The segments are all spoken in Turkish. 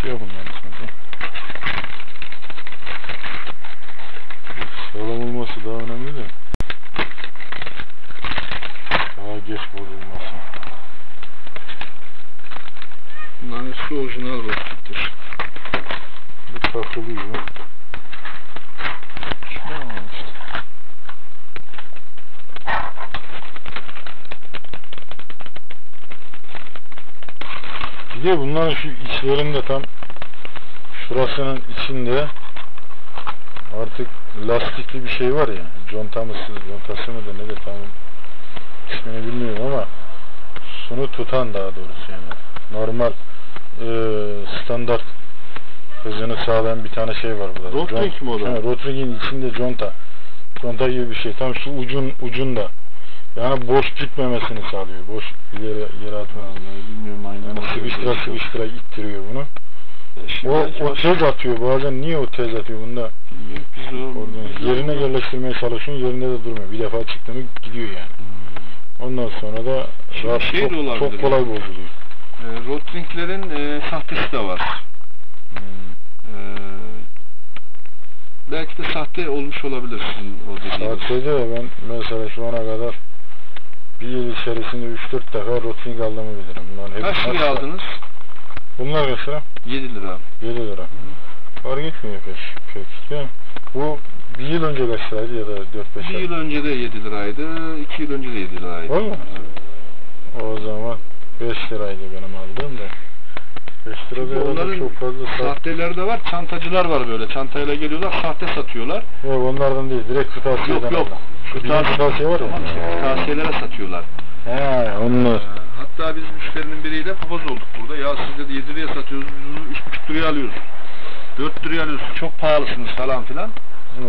Başlıyor bunların şimdi. Sağlam olması daha önemli de. Daha geç bozulması. Bunların hepsi orijinal rostiktir. Bir takılıyor. Bir de bunların şu içlerinde tam şurasının içinde artık lastikli bir şey var ya conta mısın contası mı da ne de tam ismini bilmiyorum ama sunu tutan daha doğrusu yani normal eee standart hızını sağlayan bir tane şey var burada. Rotring mi o da? He, Rotring'in içinde conta. Conta gibi bir şey. Tam şu ucun ucunda. Yani boş gitmemesini sağlıyor. Boş ileri yere atmamasını. Vallahi bilmiyorum aynen. Yani sıkıştıra sıkıştıra ittiriyor bunu. O, o tez atıyor. Bazen niye o tez atıyor bunda? Oradan yerine yerleştirmeye çalışıyorsun. Yerinde de durmuyor. Bir defa çıktı mı gidiyor yani. Ondan sonra da rahat, şey çok, olabilir çok kolay bozuluyor. E, Rotring'lerin e, sahtesi de var. Hmm. E, belki de sahte olmuş olabilir sizin o dediğiniz. Sahtede de ben mesela şu ana kadar bir yıl içerisinde 3-4 defa Rotring aldığımı bilirim. Bunların Kaç liraya aldınız? Bunlar mesela 7 lira. 7 lira. Fark etmiyor pek. pek. Bu bir yıl önce kaç liraydı ya da 4-5 Bir yıl önce de 7 liraydı, 2 yıl önce de 7 liraydı. Var mı? O zaman 5 liraydı benim aldığım da. 5 lira arada onların çok fazla sat. Sahteleri de var, çantacılar var böyle. Çantayla geliyorlar, sahte satıyorlar. Yok onlardan değil. Direkt kırtasiyeden Yok yok. aldım. Şu Kırtasiye- kırtasiye var ya. Tamam işte kırtasiyelere satıyorlar. He onlar. Ee, hatta biz müşterinin biriyle papaz olduk burada. Ya siz dedi 7 liraya satıyoruz, biz bunu 3,5 liraya alıyoruz. 4 liraya alıyoruz, çok pahalısınız falan filan.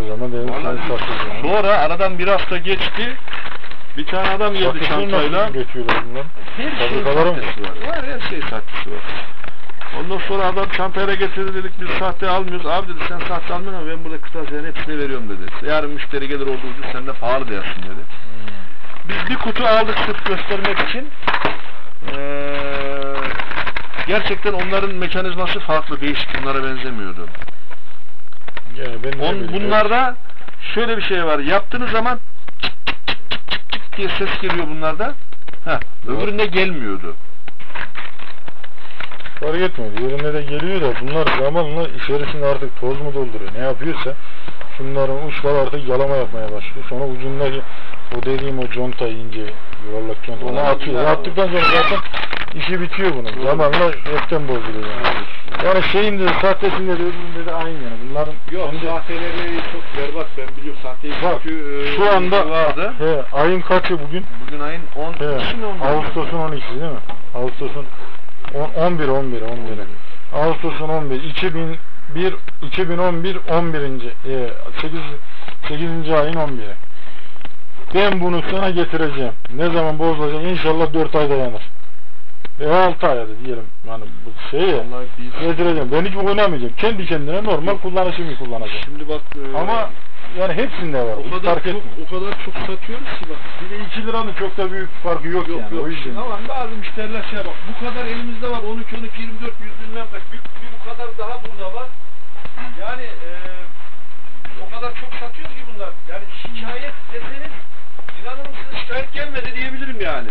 O zaman sen Vallahi satıyorsun. Sonra aradan bir hafta geçti. Bir tane adam geldi çantayla. nasıl üretiyorlar bunlar? Her mı? sahtesi var. Var her şeyin sahtesi var. Ondan sonra adam çantayla getirdi dedik biz sahte almıyoruz. Abi dedi sen sahte almıyorsun ama ben burada kırtasiyelerin hepsini veriyorum dedi. Yarın müşteri gelir orada ucuz sen de pahalı diyorsun dedi. Biz bir kutu aldık sırf göstermek için. Ee, gerçekten onların mekanizması farklı, değişik. Bunlara benzemiyordu. Ya ben On, bunlarda şöyle bir şey var. Yaptığınız zaman çık çık çık çık diye ses geliyor bunlarda. Heh, öbüründe gelmiyordu. Fark etmedi. Yerine de geliyor da bunlar zamanla içerisinde artık toz mu dolduruyor ne yapıyorsa şunların uçları artık yalama yapmaya başlıyor. Sonra ucundaki o dediğim o conta ince yuvarlak conta onu atıyor. Attıktan sonra zaten işi bitiyor bunun. Doğru. Zamanla hepten bozuluyor yani. Yani şeyin de sahtesinde de öbüründe de aynı yani. Bunların Yok kendi- sahteleri çok berbat ben biliyorum. Sahteyi Bak, çünkü e, şu anda vardı. he, ayın kaçı bugün? Bugün ayın 10 He, mi 11 mi? Ağustos'un 12'si değil mi? Ağustos'un on- 11 11 11. Ağustos'un 11 2001 2011 11. E, 8 8. ayın 11'i. Ben bunu sana getireceğim. Ne zaman bozulacak? İnşallah 4 ay dayanır. Veya 6 ay hadi diyelim. Yani bu şey ya. Getireceğim. Ben hiç oynamayacağım. Kendi kendine normal kullanışımı kullanacağım. Şimdi bak e, Ama yani hepsinde var. o kadar fark çok etmiyor. o kadar çok satıyoruz ki bak. Bir de 2 liranın çok da büyük farkı yok, Yok yani. yok. O yüzden. Ama bazı müşteriler şey bak bu kadar elimizde var 12 12 24 100 bilmem kaç bir, bir bu kadar daha burada var. Yani e, o kadar çok satıyoruz ki bunlar. Yani şikayet deseniz inanır mısınız şikayet gelmedi diyebilirim yani.